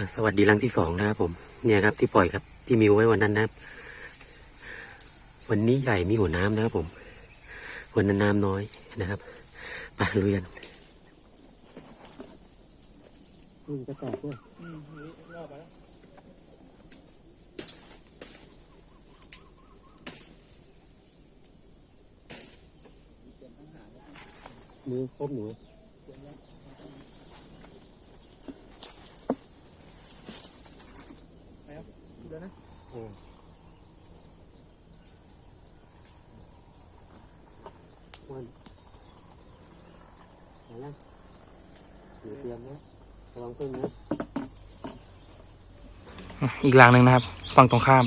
อะสวัสดีรังที่สองนะครับผม เนี่ยครับที่ปล่อยครับที่มิวไว้วันนั้นนะครับ วันนี้ใหญ่มีหัวน้ำนะครับผม วันนั้นน้ำน้อยนะครับไปลุยกันอืมจะแตกด้วยมือครบหนู เดี๋ยวนะวันเอาละหนูเตรียมนะระวังพึ่งนะอีกหลังหนึ่งนะครับ ฝั่งตรงข้าม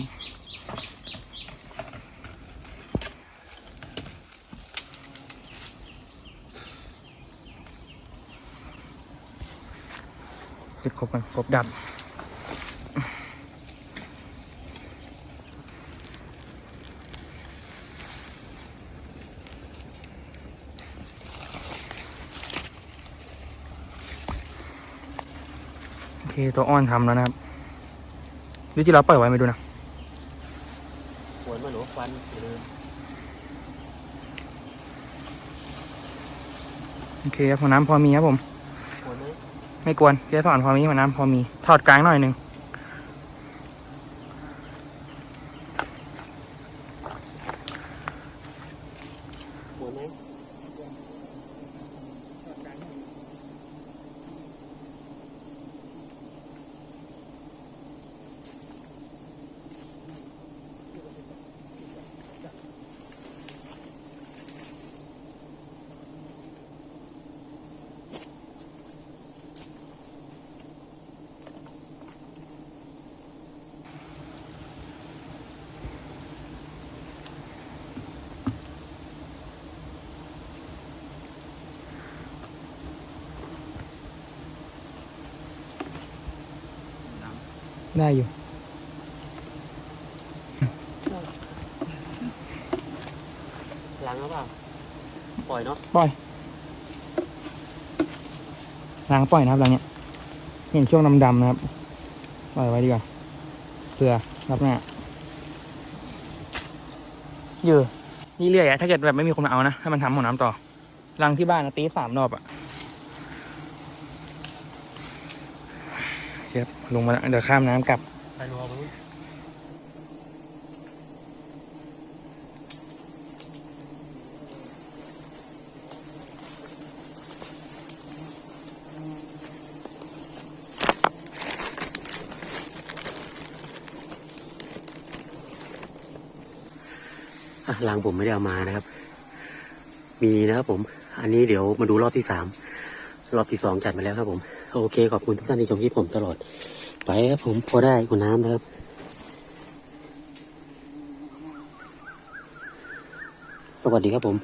จุดครบกันครบดับ เคตัวอ้อนทำแล้วนะครับหรือที่เราปล่อยไว้ไม่ดูนะหวนมาหนูฟันเลยโอเคครับหัวน้ำพอมีครับผมหวนไหมไม่กวนเจ๊สอนพอมีหัวน้ำพอมี ถอดกลางหน่อยหนึ่ง ได้อยู่ล้างแล้วเปล่า ปล่อยเนาะ ปล่อยล้างปล่อยนะครับหลังเนี้ยเห็นช่วงดำๆนะครับ ปล่อยไว้ดีกว่าเผื่อรับหน้าเยอะนี่เรื่อยอะถ้าเกิดแบบไม่มีคนมาเอานะ ให้มันทำหัวน้ำต่อรังที่บ้านนะตีสามรอบอะ เดี๋ยวลงมาแล้วเดี๋ยวข้ามน้ำกลับไปรอมาลูกอะลังผมไม่ได้เอามานะครับ มีนะครับผม อันนี้เดี๋ยวมาดูรอบที่สาม รอบที่สองจัดมาแล้วครับผม โอเค ขอบคุณทุกท่านที่ชมคลิปผมตลอด ไปครับผมพอได้คุณน้ำนะครับ สวัสดีครับผม